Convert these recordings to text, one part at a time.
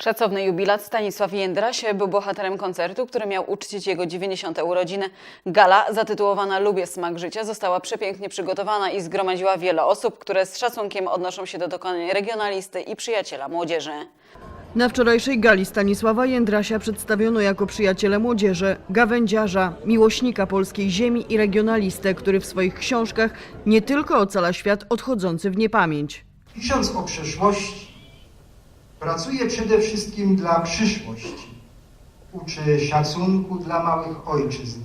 Szacowny jubilat Stanisław Jędraś był bohaterem koncertu, który miał uczcić jego 90. urodziny. Gala zatytułowana Lubię smak życia została przepięknie przygotowana i zgromadziła wiele osób, które z szacunkiem odnoszą się do dokonań regionalisty i przyjaciela młodzieży. Na wczorajszej gali Stanisława Jędrasia przedstawiono jako przyjaciela młodzieży, gawędziarza, miłośnika polskiej ziemi i regionalistę, który w swoich książkach nie tylko ocala świat odchodzący w niepamięć. Pisząc o przeszłości, pracuje przede wszystkim dla przyszłości. Uczy szacunku dla małych ojczyzn.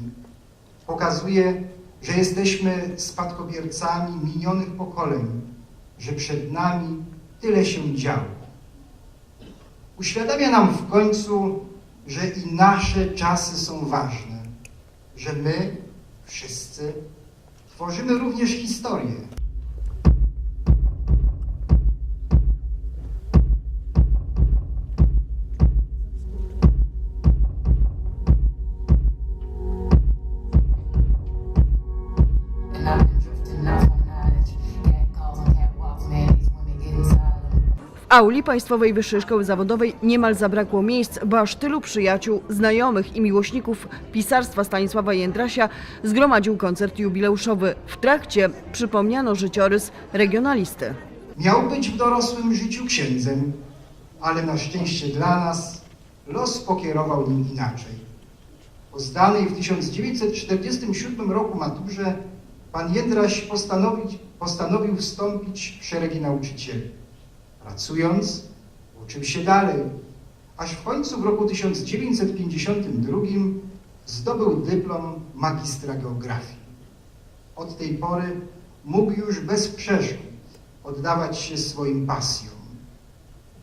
Pokazuje, że jesteśmy spadkobiercami minionych pokoleń, że przed nami tyle się działo. Uświadamia nam w końcu, że i nasze czasy są ważne, że my, wszyscy, tworzymy również historię. Auli Państwowej Wyższej Szkoły Zawodowej niemal zabrakło miejsc, bo aż tylu przyjaciół, znajomych i miłośników pisarstwa Stanisława Jędrasia zgromadził koncert jubileuszowy. W trakcie przypomniano życiorys regionalisty. Miał być w dorosłym życiu księdzem, ale na szczęście dla nas los pokierował nim inaczej. Po zdanej w 1947 roku maturze pan Jędraś postanowić, postanowił wstąpić w szeregi nauczycieli. Pracując, uczył się dalej, aż w końcu w roku 1952 zdobył dyplom magistra geografii. Od tej pory mógł już bez przeszkód oddawać się swoim pasjom,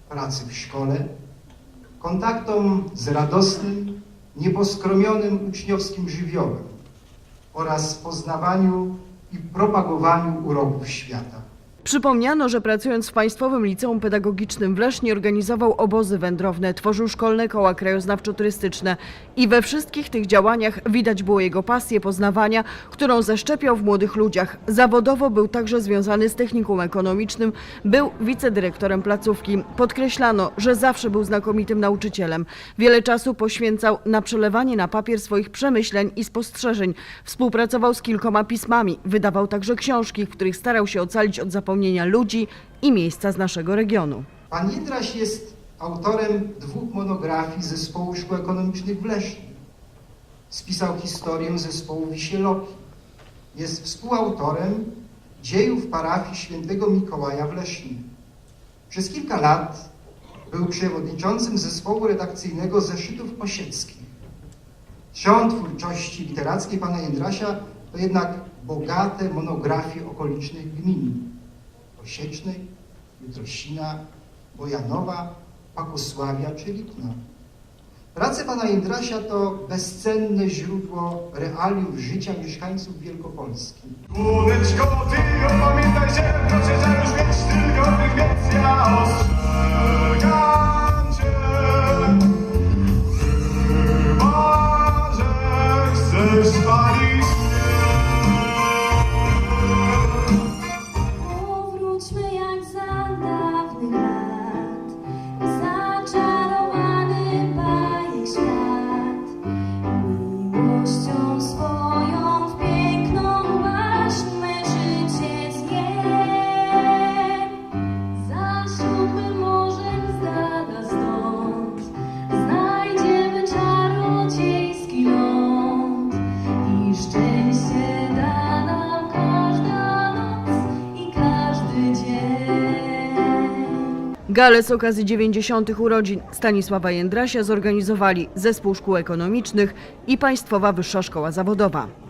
pracy w szkole, kontaktom z radosnym, nieposkromionym uczniowskim żywiołem oraz poznawaniu i propagowaniu uroków świata. Przypomniano, że pracując w Państwowym Liceum Pedagogicznym w Lesznie organizował obozy wędrowne, tworzył szkolne koła krajoznawczo-turystyczne i we wszystkich tych działaniach widać było jego pasję poznawania, którą zaszczepiał w młodych ludziach. Zawodowo był także związany z technikum ekonomicznym, był wicedyrektorem placówki. Podkreślano, że zawsze był znakomitym nauczycielem. Wiele czasu poświęcał na przelewanie na papier swoich przemyśleń i spostrzeżeń. Współpracował z kilkoma pismami, wydawał także książki, w których starał się ocalić od zapomnienia ludzi i miejsca z naszego regionu. Pan Jędraś jest autorem dwóch monografii Zespołu Szkół Ekonomicznych w Lesznie. Spisał historię zespołu Wisieloki. Jest współautorem dziejów parafii świętego Mikołaja w Lesznie. Przez kilka lat był przewodniczącym zespołu redakcyjnego Zeszytów Osieckich. Trzon twórczości literackiej pana Jędrasia to jednak bogate monografie okolicznych gmin. Osiecznej, Jutrosina, Bojanowa, Pakosławia czy Lipna. Prace pana Jędrasia to bezcenne źródło realiów życia mieszkańców Wielkopolski. Słoneczko, ty opamiętaj się, proszę, że już mieć tylko tych, więc ja ostrzegam Gale z okazji 90. urodzin Stanisława Jędrasia zorganizowali Zespół Szkół Ekonomicznych i Państwowa Wyższa Szkoła Zawodowa.